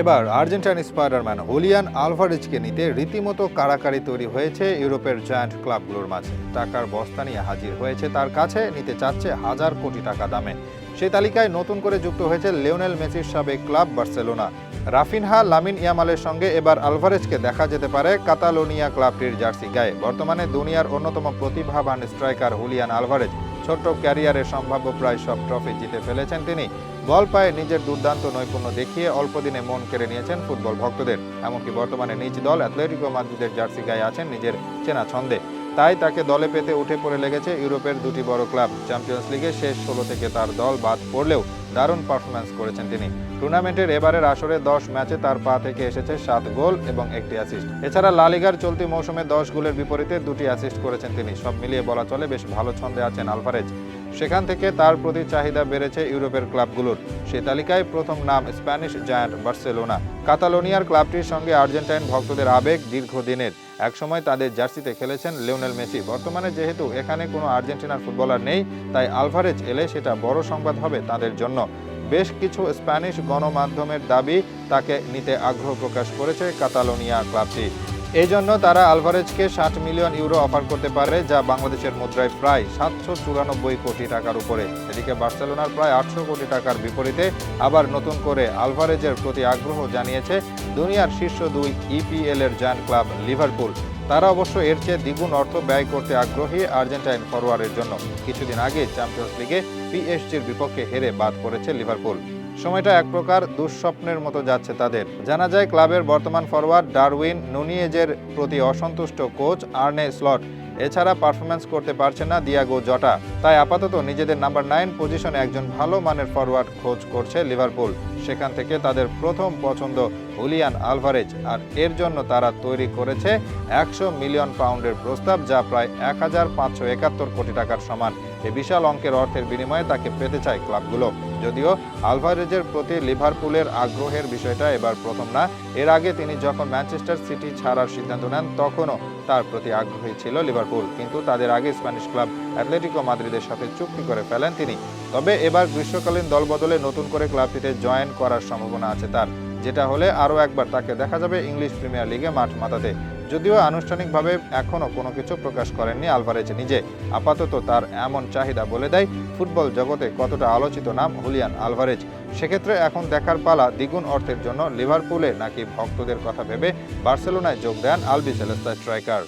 এবার Argentine Spiderman Julian আলভারেজকে নিতে রীতিমতো কারাকারি তৈরি হয়েছে ইউরোপের জায়ান্ট ক্লাবগুলোর মাঝে। টাকার বস্তা নিয়ে হাজির হয়েছে তার কাছে, নিতে চাচ্ছে হাজার কোটি টাকা দামে। সেই তালিকায় নতুন করে যুক্ত হয়েছে লিওনেল মেসির সাবেক ক্লাব বার্সেলোনা। রাফিনহা, লামিন ইয়ামালের সঙ্গে এবার আলভারেজকে দেখা যেতে পারে কাতালোনিয়া ক্লাবটির জার্সি গায়ে। বর্তমানে দুনিয়ার অন্যতম প্রতিভাবান স্ট্রাইকার হুলিয়ান আলভারেজ ছোট্ট ক্যারিয়ারে সম্ভাব্য প্রায় সব ট্রফি জিতে ফেলেছেন তিনি। বল পায়ে নিজের দুর্দান্ত নৈপুণ্য দেখিয়ে অল্প দিনে মন কেড়ে নিয়েছেন ফুটবল ভক্তদের। এমনকি বর্তমানে নিজ দল অ্যাথলেটিকো মাদ্রিদের জার্সি গায়ে আছেন নিজের চেনা ছন্দে। তাই তাকে দলে পেতে উঠে পড়ে লেগেছে ইউরোপের দুটি বড় ক্লাব। চ্যাম্পিয়ন্স লিগে শেষ ষোলো থেকে তার দল বাদ পড়লেও দারুণ পারফরম্যান্স করেছেন তিনি। টুর্নামেন্টের এবারের আসরে দশ ম্যাচে তার পা থেকে এসেছে সাত গোল এবং একটি অ্যাসিস্ট এছাড়া লালিগার চলতি মৌসুমে দশ গোলের বিপরীতে দুটি অ্যাসিস্ট করেছেন তিনি। সব মিলিয়ে বলা চলে বেশ ভালো ছন্দে আছেন আলভারেজ। সেখান থেকে তার প্রতি চাহিদা বেড়েছে ইউরোপের ক্লাবগুলোর। সে তালিকায় প্রথম নাম স্প্যানিশ জায়ান্ট বার্সেলোনা। কাতালোনিয়ার ক্লাবটির সঙ্গে আর্জেন্টাইন ভক্তদের আবেগ দীর্ঘদিনের। একসময় তাদের জার্সিতে খেলেছেন লিওনেল মেসি। বর্তমানে যেহেতু এখানে কোনো আর্জেন্টিনার ফুটবলার নেই, তাই আলভারেজ এলে সেটা বড় সংবাদ হবে তাদের জন্য। বেশ কিছু স্প্যানিশ গণমাধ্যমের দাবি তাকে নিতে আগ্রহ প্রকাশ করেছে কাতালোনিয়া ক্লাবটি। এই জন্য তারা আলভারেজকে ষাট মিলিয়ন ইউরো অফার করতে পারে যা বাংলাদেশের মুদ্রায় প্রায় সাতশো চুরানব্বই কোটি টাকার উপরে। এদিকে বার্সেলোনার প্রায় আটশো কোটি টাকার বিপরীতে আবার নতুন করে আলভারেজের প্রতি আগ্রহ জানিয়েছে দুনিয়ার শীর্ষ দুই ইপিএল এর জায়ান্ট ক্লাব লিভারপুল। তারা অবশ্য এর চেয়ে দ্বিগুণ অর্থ ব্যয় করতে আগ্রহী আর্জেন্টাইন ফরোয়ার্ডের জন্য। কিছুদিন আগে চ্যাম্পিয়ন্স লিগে পিএসজির বিপক্ষে হেরে বাদ পড়েছে লিভারপুল। সময়টা এক প্রকার দুঃস্বপ্নের মতো যাচ্ছে তাদের। জানা যায়, ক্লাবের বর্তমান ফরওয়ার্ড ডারউইন নুনিয়েজের প্রতি অসন্তুষ্ট কোচ আর্নে স্লট। এছাড়া পারফরম্যান্স করতে পারছে না দিয়াগো জটা। তাই আপাতত নিজেদের নাম্বার নাইন পজিশনে একজন ভালো মানের ফরওয়ার্ড খোঁজ করছে লিভারপুল। সেখান থেকে তাদের প্রথম পছন্দ হুলিয়ান আলভারেজ। আর এর জন্য তারা তৈরি করেছে একশো মিলিয়ন পাউন্ডের প্রস্তাব, যা প্রায় এক হাজার পাঁচশো একাত্তর কোটি টাকার সমান। এ বিশাল অঙ্কের অর্থের বিনিময়ে তাকে পেতে চায় ক্লাবগুলো। যদিও আলভারেজের প্রতি লিভারপুলের আগ্রহের বিষয়টা এবার প্রথম না, এর আগে তিনি যখন ম্যানচেস্টার সিটি ছাড়ার সিদ্ধান্ত নেন, তখনও তার প্রতি আগ্রহী ছিল লিভারপুল। কিন্তু তাদের আগে স্প্যানিশ ক্লাব অ্যাথলেটিকো মাদ্রিদের সাথে চুক্তি করে ফেলেন তিনি। তবে এবার গ্রীষ্মকালীন দলবদলে নতুন করে ক্লাবটিতে জয়েন করার সম্ভাবনা আছে তার, যেটা হলে আরও একবার তাকে দেখা যাবে ইংলিশ প্রিমিয়ার লিগে মাঠ মাতাতে যদিও আনুষ্ঠানিকভাবে এখনও কোনো কিছু প্রকাশ করেননি আলভারেজ নিজে। আপাতত তার এমন চাহিদা বলে দেয় ফুটবল জগতে কতটা আলোচিত নাম হুলিয়ান আলভারেজ। সেক্ষেত্রে এখন দেখার পালা দ্বিগুণ অর্থের জন্য লিভারপুলে নাকি ভক্তদের কথা ভেবে বার্সেলোনায় যোগ দেন আলবি সেলেস্তা স্ট্রাইকার।